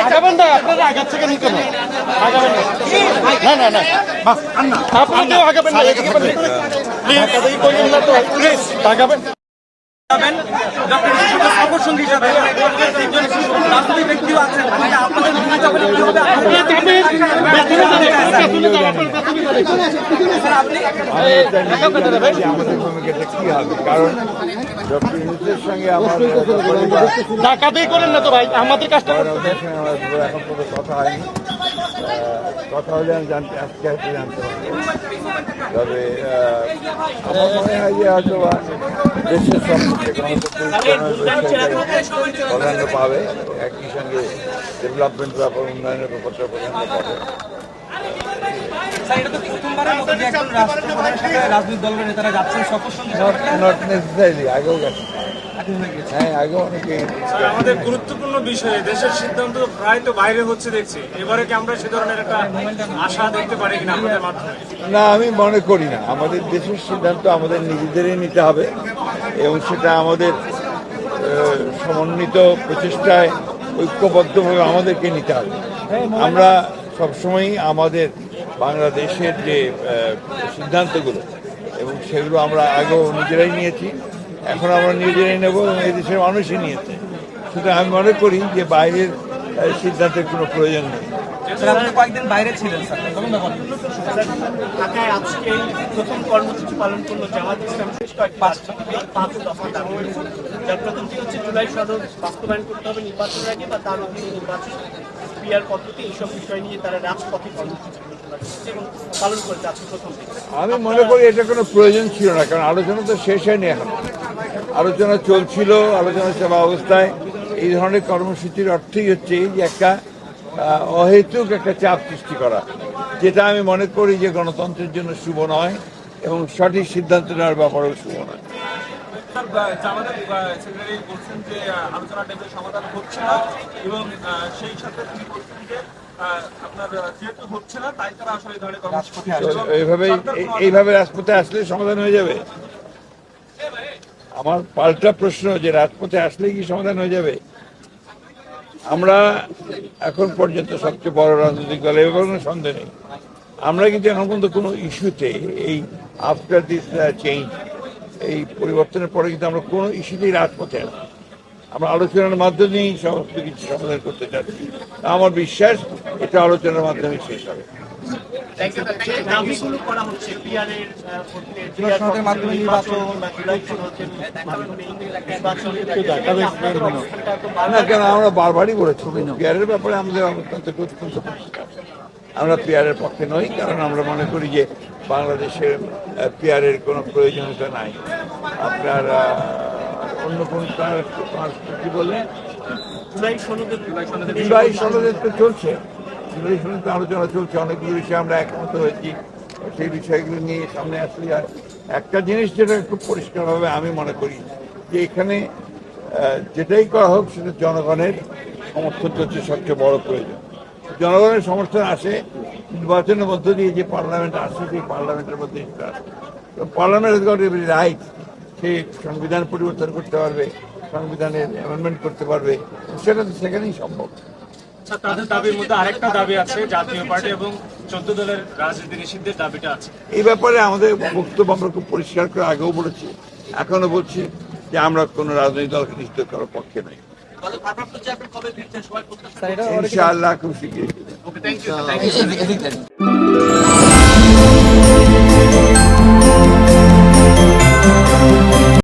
আগাবেন না আপনারা আগার থেকে নিতে না আগাবেন না না না না আপনারা আমাদের ভূমিকাটা কি হবে কারণ ডক্টর ইউনুসের সঙ্গে ডাকাতেই করেন না তো ভাই, আমাদের কাজটা পুরো এখন কোনো কথা হয়নি কথা হলে আমি জানতে আজকে জানতে পারব তবে আমার মনে হয় যে হয়তো দেশের সম্পর্কে প্রাধান্য পাবে একই সঙ্গে ডেভেলপমেন্ট ব্যাপার উন্নয়নের ব্যাপারটা প্রাধান্য পাবে রাজনৈতিক দলের নেতারা যাচ্ছেন সকল সঙ্গে নট নেসেসারিলি আগেও গেছে। হ্যাঁ আগেও অনেকে আমাদের গুরুত্বপূর্ণ বিষয়ে দেশের সিদ্ধান্ত প্রায় তো বাইরে হচ্ছে দেখছি। এবারে কি আমরা সে ধরনের একটা আশা দেখতে পারি কিনা আপনাদের মাধ্যমে? না আমি মনে করি না। আমাদের দেশের সিদ্ধান্ত আমাদের নিজেদেরই নিতে হবে এবং সেটা আমাদের সমন্বিত প্রচেষ্টায় ঐক্যবদ্ধভাবে আমাদেরকে নিতে হবে। আমরা সবসময়ই আমাদের বাংলাদেশের যে সিদ্ধান্তগুলো এবং সেগুলো আমরা আগেও নিজেরাই নিয়েছি। এখন আমরা নিজেরাই নেব এবং এই দেশের মানুষই নিয়েছে। সুতরাং আমি মনে করি যে বাইরের সিদ্ধান্তের কোনো প্রয়োজন নেই। কয়েকদিন বাইরে ছিলেন স্যার। তখন তখন ঢাকায় আজকে প্রথম কর্মসূচি পালন করল জামাত ইসলাম। বেশ পাঁচ দফা দাবি যার প্রথমটি হচ্ছে জুলাই সনদ বাস্তবায়ন করতে হবে নির্বাচনের আগে বা তার অধীনে নির্বাচন ক্রিয়ার পদ্ধতি এইসব বিষয় নিয়ে তারা রাজপথে কর্মসূচি আমি মনে করি এটা কোনো প্রয়োজন ছিল না কারণ আলোচনা তো শেষ হয়নি এখন। আলোচনা চলছিল আলোচনা চলা অবস্থায়। এই ধরনের কর্মসূচির অর্থই হচ্ছে এই যে একটা অহেতুক একটা চাপ সৃষ্টি করা যেটা আমি মনে করি যে গণতন্ত্রের জন্য শুভ নয় এবং সঠিক সিদ্ধান্ত নেওয়ার ব্যাপারেও শুভ নয়। এইভাবে এইভাবে রাজপথে আসলে সমাধান হয়ে যাবে? আমার পাল্টা প্রশ্ন, যে রাজপথে আসলে কি সমাধান হয়ে যাবে? আমরা এখন পর্যন্ত সবচেয়ে বড় রাজনৈতিক দল, এ ব্যাপারে কোনো সন্দেহ নেই। আমরা কিন্তু এখন পর্যন্ত কোনো ইস্যুতে এই আফটার দিস চেঞ্জ এই পরিবর্তনের পরে কিন্তু আমরা কোনো ইস্যুতেই রাজপথে আছি আমরা আলোচনার মাধ্যমেই সমস্ত কিছু সমাধান করতে চাচ্ছি। আমার বিশ্বাস, এটা আলোচনার মাধ্যমে শেষ হবে। করা হচ্ছে মাধ্যমে নির্বাচন না কেন আমরা বারবারই বলেছি। পিয়ারের ব্যাপারে আমাদের অবস্থান অত্যন্ত পরিষ্কার আমরা পিয়ারের পক্ষে নই কারণ আমরা মনে করি যে বাংলাদেশের পিয়ারের কোনো প্রয়োজনীয়তা নাই। আপনার অন্য কোন কি বললেন? জুলাই সনদের জুলাই সনদের চলছে। সনদের আলোচনা চলছে অনেকগুলো বিষয়ে আমরা একমত হয়েছি। সেই বিষয়গুলো নিয়ে সামনে আসলে আর একটা জিনিস যেটা খুব পরিষ্কারভাবে আমি মনে করি, যে এখানে যেটাই করা হোক, সেটা জনগণের সমর্থন হচ্ছে সবচেয়ে বড় প্রয়োজন। জনগণের সমর্থন আসে, নির্বাচনের মধ্য দিয়ে যে পার্লামেন্ট আসে সেই পার্লামেন্টের মধ্যে পার্লামেন্ট গট রাইট সে সংবিধান পরিবর্তন করতে পারবে, সংবিধানের অ্যামেন্ডমেন্ট করতে পারবে, সেটা তো সেখানেই সম্ভব। আচ্ছা, তাদের দাবির মধ্যে আরেকটা দাবি আছে জাতীয় পার্টি এবং চোদ্দ দলের রাজনীতি নিষিদ্ধের দাবিটা আছে। এই ব্যাপারে আমাদের বক্তব্য আমরা খুব পরিষ্কার করে আগেও বলেছি এখনও বলছি যে আমরা কোনো রাজনৈতিক দলকে নিষিদ্ধ করার পক্ষে নাই। ইনশাআল্লাহ খুব শীঘ্রই